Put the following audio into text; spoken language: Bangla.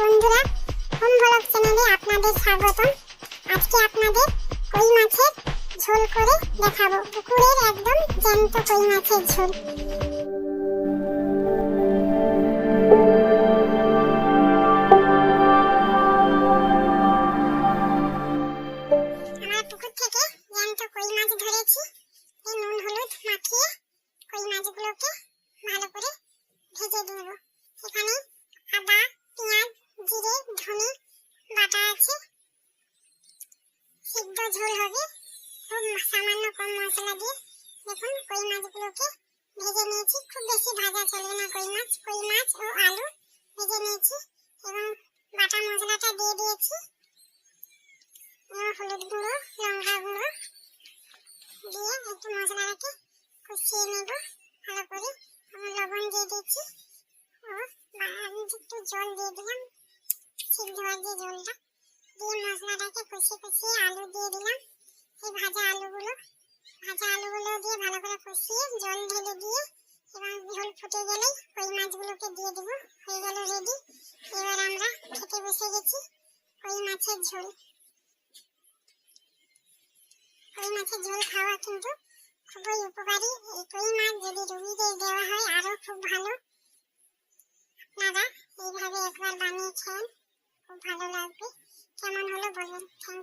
বন্ধুরা, হোম ব্লগ চ্যানেলে আপনাদের স্বাগতম। আজকে আপনাদের কই মাছের ঝোল করে দেখাবো। পুকুরের একদম জ্যান্ত কই মাছের ঝোল। আমরা পুকুর থেকে জ্যান্ত কই মাছ ধরেছি এই নুন হলুদ মাখিয়ে কই মাছগুলোকে ভালো করে ভেজে নেব সেখানে আদা পেঁয়াজ জিরে ধনে বাটা আছে সিদ্ধ ঝোল হবে। খুব সামান্য কম মশলা দিয়ে। দেখুন, কই মাছগুলোকে ভেজে নিয়েছি। খুব বেশি ভাজা চলবে না কই মাছ। কই মাছ ও আলু ভেজে নিয়েছি এবং বাটা মশলাটা দিয়ে দিয়েছি। হলুদ গুঁড়ো, লঙ্কা গুঁড়ো দিয়ে একটু মশলাটাকে কষিয়ে নেব ভালো করে। এবং লবণ দিয়ে দিচ্ছি ও একটু জল দিয়ে দিলাম। সিদ্ধ হওয়ার যে জলটা দিয়ে মশলাটাকে কষিয়ে কষিয়ে আলু দিয়ে দিলাম। এই ভাজা আলুগুলো ভাজা আলুগুলো দিয়ে ভালো করে কষিয়ে জল ঢেলে দিয়ে এবার ঝোল ফুটে গেলেই কই মাছগুলোকে দিয়ে দেবো। হয়ে গেল রেডি এবার আমরা খেতে বসে গেছি কই মাছের ঝোল। কই মাছের ঝোল খাওয়া কিন্তু খুবই উপকারী। এই কই মাছ যদি রুগীদের ভালো লাগবে। কেমন হলো বলেন। থ্যাংক